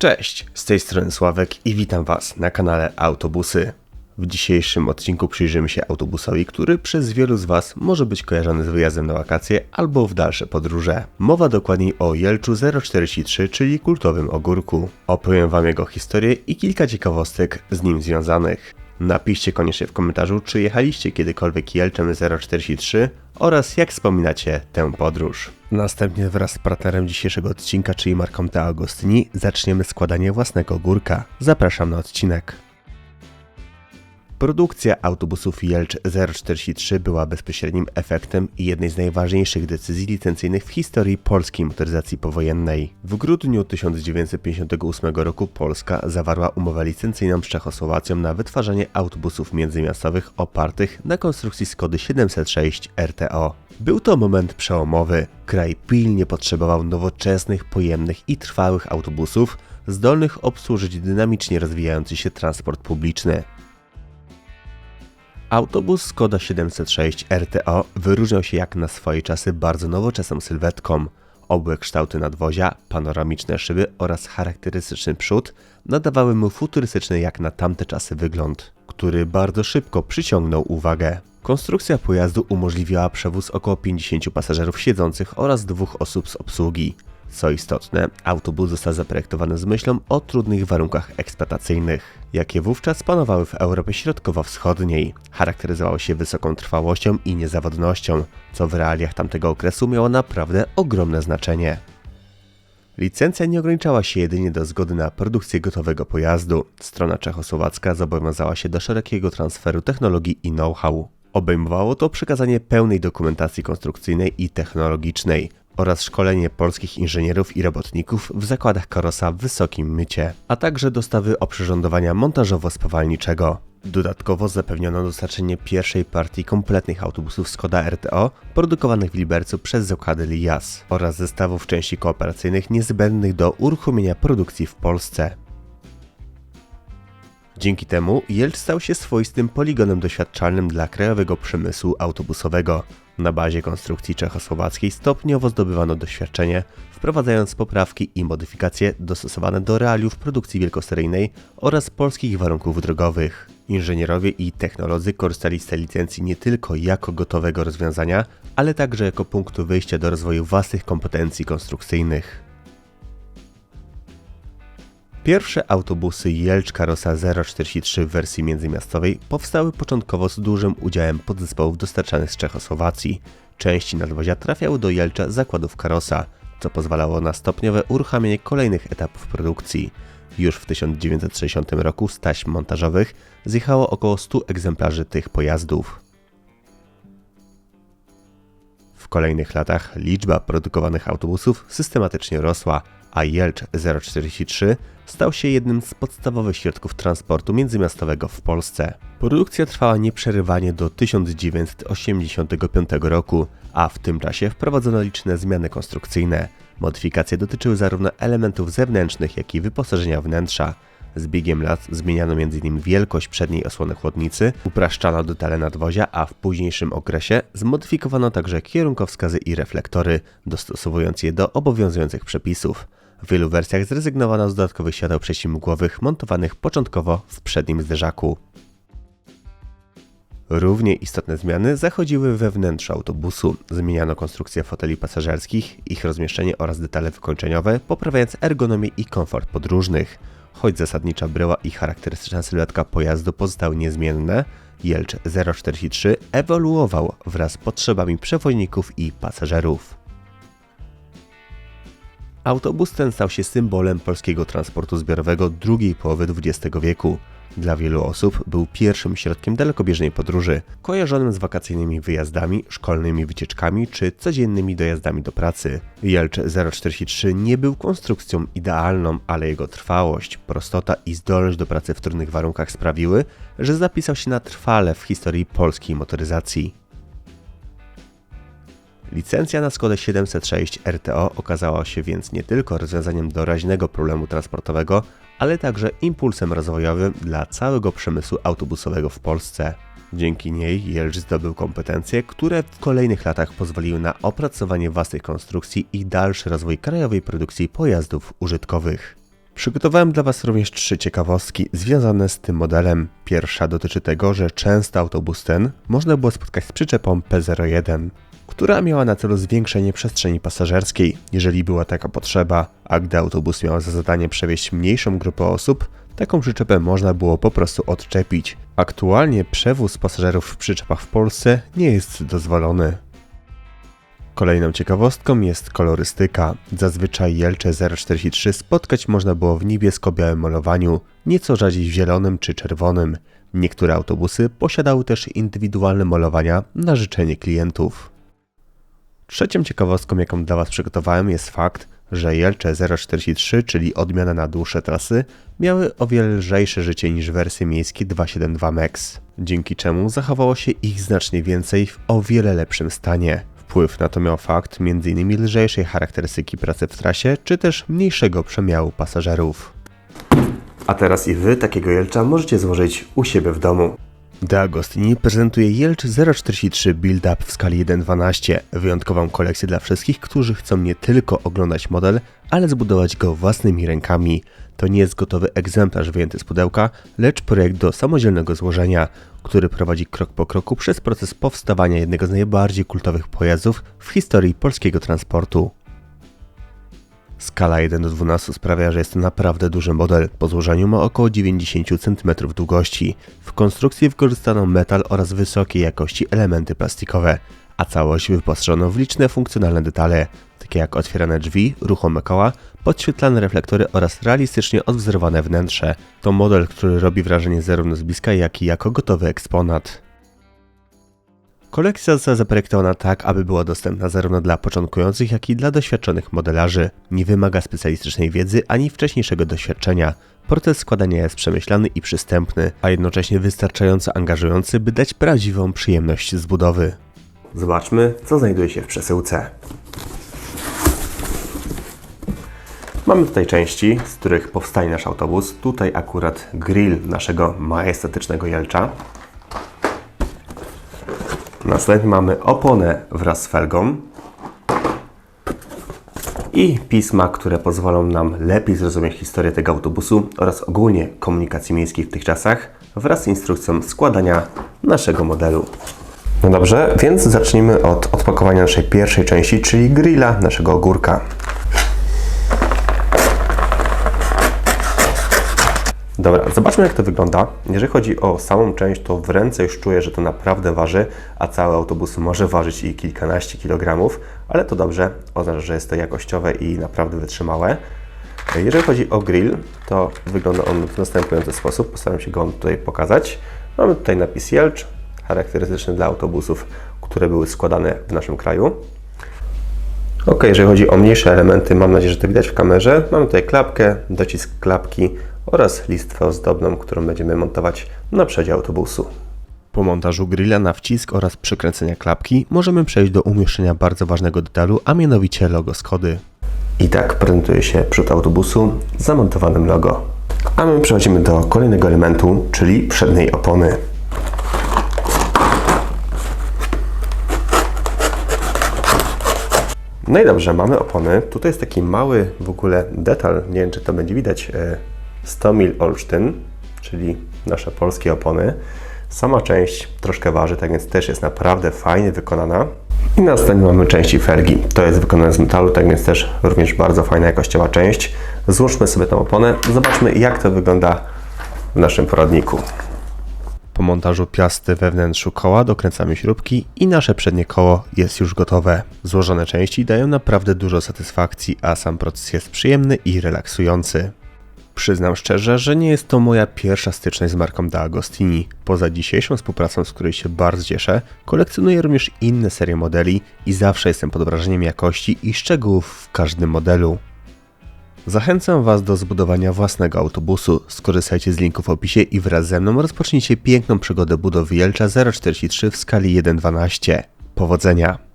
Cześć, z tej strony Sławek i witam Was na kanale Autobusy. W dzisiejszym odcinku przyjrzymy się autobusowi, który przez wielu z Was może być kojarzony z wyjazdem na wakacje albo w dalsze podróże. Mowa dokładniej o Jelczu 043, czyli kultowym ogórku. Opowiem Wam jego historię i kilka ciekawostek z nim związanych. Napiszcie koniecznie w komentarzu, czy jechaliście kiedykolwiek Jelczem 043 oraz jak wspominacie tę podróż. Następnie wraz z partnerem dzisiejszego odcinka, czyli marką Te Agostini, zaczniemy składanie własnego górka. Zapraszam na odcinek. Produkcja autobusów Jelcz 043 była bezpośrednim efektem jednej z najważniejszych decyzji licencyjnych w historii polskiej motoryzacji powojennej. W grudniu 1958 roku Polska zawarła umowę licencyjną z Czechosłowacją na wytwarzanie autobusów międzymiastowych opartych na konstrukcji Skody 706 RTO. Był to moment przełomowy. Kraj pilnie potrzebował nowoczesnych, pojemnych i trwałych autobusów, zdolnych obsłużyć dynamicznie rozwijający się transport publiczny. Autobus Skoda 706 RTO wyróżniał się jak na swoje czasy bardzo nowoczesną sylwetką. Obłe kształty nadwozia, panoramiczne szyby oraz charakterystyczny przód nadawały mu futurystyczny jak na tamte czasy wygląd, który bardzo szybko przyciągnął uwagę. Konstrukcja pojazdu umożliwiała przewóz około 50 pasażerów siedzących oraz dwóch osób z obsługi. Co istotne, autobus został zaprojektowany z myślą o trudnych warunkach eksploatacyjnych, jakie wówczas panowały w Europie Środkowo-Wschodniej. Charakteryzował się wysoką trwałością i niezawodnością, co w realiach tamtego okresu miało naprawdę ogromne znaczenie. Licencja nie ograniczała się jedynie do zgody na produkcję gotowego pojazdu. Strona czechosłowacka zobowiązała się do szerokiego transferu technologii i know-how. Obejmowało to przekazanie pełnej dokumentacji konstrukcyjnej i technologicznej, oraz szkolenie polskich inżynierów i robotników w zakładach Karosa w Wysokim Mycie, a także dostawy oprzyrządowania montażowo-spawalniczego. Dodatkowo zapewniono dostarczenie pierwszej partii kompletnych autobusów Skoda RTO produkowanych w Libercu przez zakłady Lias oraz zestawów części kooperacyjnych niezbędnych do uruchomienia produkcji w Polsce. Dzięki temu Jelcz stał się swoistym poligonem doświadczalnym dla krajowego przemysłu autobusowego. Na bazie konstrukcji czechosłowackiej stopniowo zdobywano doświadczenie, wprowadzając poprawki i modyfikacje dostosowane do realiów produkcji wielkoseryjnej oraz polskich warunków drogowych. Inżynierowie i technolodzy korzystali z tej licencji nie tylko jako gotowego rozwiązania, ale także jako punktu wyjścia do rozwoju własnych kompetencji konstrukcyjnych. Pierwsze autobusy Jelcz Karosa 043 w wersji międzymiastowej powstały początkowo z dużym udziałem podzespołów dostarczanych z Czechosłowacji. Części nadwozia trafiały do Jelcza zakładów Karosa, co pozwalało na stopniowe uruchamianie kolejnych etapów produkcji. Już w 1960 roku z taśm montażowych zjechało około 100 egzemplarzy tych pojazdów. W kolejnych latach liczba produkowanych autobusów systematycznie rosła, a Jelcz 043 stał się jednym z podstawowych środków transportu międzymiastowego w Polsce. Produkcja trwała nieprzerywanie do 1985 roku, a w tym czasie wprowadzono liczne zmiany konstrukcyjne. Modyfikacje dotyczyły zarówno elementów zewnętrznych, jak i wyposażenia wnętrza. Z biegiem lat zmieniano m.in. wielkość przedniej osłony chłodnicy, upraszczano detale nadwozia, a w późniejszym okresie zmodyfikowano także kierunkowskazy i reflektory, dostosowując je do obowiązujących przepisów. W wielu wersjach zrezygnowano z dodatkowych świateł przeciwmgłowych montowanych początkowo w przednim zderzaku. Równie istotne zmiany zachodziły we wnętrzu autobusu. Zmieniano konstrukcję foteli pasażerskich, ich rozmieszczenie oraz detale wykończeniowe, poprawiając ergonomię i komfort podróżnych. Choć zasadnicza bryła i charakterystyczna sylwetka pojazdu pozostały niezmienne, Jelcz 043 ewoluował wraz z potrzebami przewoźników i pasażerów. Autobus ten stał się symbolem polskiego transportu zbiorowego drugiej połowy XX wieku. Dla wielu osób był pierwszym środkiem dalekobieżnej podróży, kojarzonym z wakacyjnymi wyjazdami, szkolnymi wycieczkami czy codziennymi dojazdami do pracy. Jelcz 043 nie był konstrukcją idealną, ale jego trwałość, prostota i zdolność do pracy w trudnych warunkach sprawiły, że zapisał się na trwale w historii polskiej motoryzacji. Licencja na Skodę 706 RTO okazała się więc nie tylko rozwiązaniem doraźnego problemu transportowego, ale także impulsem rozwojowym dla całego przemysłu autobusowego w Polsce. Dzięki niej Jelcz zdobył kompetencje, które w kolejnych latach pozwoliły na opracowanie własnych konstrukcji i dalszy rozwój krajowej produkcji pojazdów użytkowych. Przygotowałem dla Was również trzy ciekawostki związane z tym modelem. Pierwsza dotyczy tego, że często autobus ten można było spotkać z przyczepą P01, która miała na celu zwiększenie przestrzeni pasażerskiej, jeżeli była taka potrzeba, a gdy autobus miał za zadanie przewieźć mniejszą grupę osób, taką przyczepę można było po prostu odczepić. Aktualnie przewóz pasażerów w przyczepach w Polsce nie jest dozwolony. Kolejną ciekawostką jest kolorystyka. Zazwyczaj Jelcze 043 spotkać można było w niebiesko-białym malowaniu, nieco rzadziej w zielonym czy czerwonym. Niektóre autobusy posiadały też indywidualne malowania na życzenie klientów. Trzecią ciekawostką, jaką dla Was przygotowałem, jest fakt, że Jelcze 043, czyli odmiana na dłuższe trasy, miały o wiele lżejsze życie niż wersje miejskie 272 MAX, dzięki czemu zachowało się ich znacznie więcej w o wiele lepszym stanie. Wpływ na to miał fakt m.in. lżejszej charakterystyki pracy w trasie, czy też mniejszego przemiału pasażerów. A teraz i Wy takiego Jelcza możecie złożyć u siebie w domu. De Agostini prezentuje Jelcz 043 Build Up w skali 1.12, wyjątkową kolekcję dla wszystkich, którzy chcą nie tylko oglądać model, ale zbudować go własnymi rękami. To nie jest gotowy egzemplarz wyjęty z pudełka, lecz projekt do samodzielnego złożenia, który prowadzi krok po kroku przez proces powstawania jednego z najbardziej kultowych pojazdów w historii polskiego transportu. Skala 1 do 12 sprawia, że jest to naprawdę duży model. Po złożeniu ma około 90 cm długości. W konstrukcji wykorzystano metal oraz wysokiej jakości elementy plastikowe, a całość wyposażono w liczne funkcjonalne detale, takie jak otwierane drzwi, ruchome koła, podświetlane reflektory oraz realistycznie odwzorowane wnętrze. To model, który robi wrażenie zarówno z bliska, jak i jako gotowy eksponat. Kolekcja została zaprojektowana tak, aby była dostępna zarówno dla początkujących, jak i dla doświadczonych modelarzy. Nie wymaga specjalistycznej wiedzy ani wcześniejszego doświadczenia. Proces składania jest przemyślany i przystępny, a jednocześnie wystarczająco angażujący, by dać prawdziwą przyjemność z budowy. Zobaczmy, co znajduje się w przesyłce. Mamy tutaj części, z których powstaje nasz autobus. Tutaj akurat grill naszego majestatycznego Jelcza. Następnie mamy oponę wraz z felgą i pisma, które pozwolą nam lepiej zrozumieć historię tego autobusu oraz ogólnie komunikacji miejskiej w tych czasach wraz z instrukcją składania naszego modelu. No dobrze, więc zacznijmy od odpakowania naszej pierwszej części, czyli grilla naszego ogórka. Dobra, zobaczmy jak to wygląda. Jeżeli chodzi o samą część, to w ręce już czuję, że to naprawdę waży, a cały autobus może ważyć i kilkanaście kilogramów, ale to dobrze, oznacza, że jest to jakościowe i naprawdę wytrzymałe. Jeżeli chodzi o grill, to wygląda on w następujący sposób. Postaram się go tutaj pokazać. Mamy tutaj napis Jelcz, charakterystyczny dla autobusów, które były składane w naszym kraju. Ok, jeżeli chodzi o mniejsze elementy, mam nadzieję, że to widać w kamerze. Mamy tutaj klapkę, docisk klapki oraz listwę ozdobną, którą będziemy montować na przodzie autobusu. Po montażu grilla na wcisk oraz przykręcenia klapki możemy przejść do umieszczenia bardzo ważnego detalu, a mianowicie logo Skody. I tak prezentuje się przód autobusu z zamontowanym logo. A my przechodzimy do kolejnego elementu, czyli przedniej opony. No i dobrze, mamy opony. Tutaj jest taki mały w ogóle detal, nie wiem czy to będzie widać, 100 mil Olsztyn, czyli nasze polskie opony. Sama część troszkę waży, tak więc też jest naprawdę fajnie wykonana. I następnie mamy części felgi. To jest wykonane z metalu, tak więc też również bardzo fajna jakościowa część. Złóżmy sobie tą oponę, zobaczmy jak to wygląda w naszym poradniku. Po montażu piasty we wnętrzu koła dokręcamy śrubki i nasze przednie koło jest już gotowe. Złożone części dają naprawdę dużo satysfakcji, a sam proces jest przyjemny i relaksujący. Przyznam szczerze, że nie jest to moja pierwsza styczność z marką D'Agostini. Poza dzisiejszą współpracą, z której się bardzo cieszę, kolekcjonuję również inne serie modeli i zawsze jestem pod wrażeniem jakości i szczegółów w każdym modelu. Zachęcam Was do zbudowania własnego autobusu. Skorzystajcie z linku w opisie i wraz ze mną rozpocznijcie piękną przygodę budowy Jelcza 043 w skali 1.12. Powodzenia!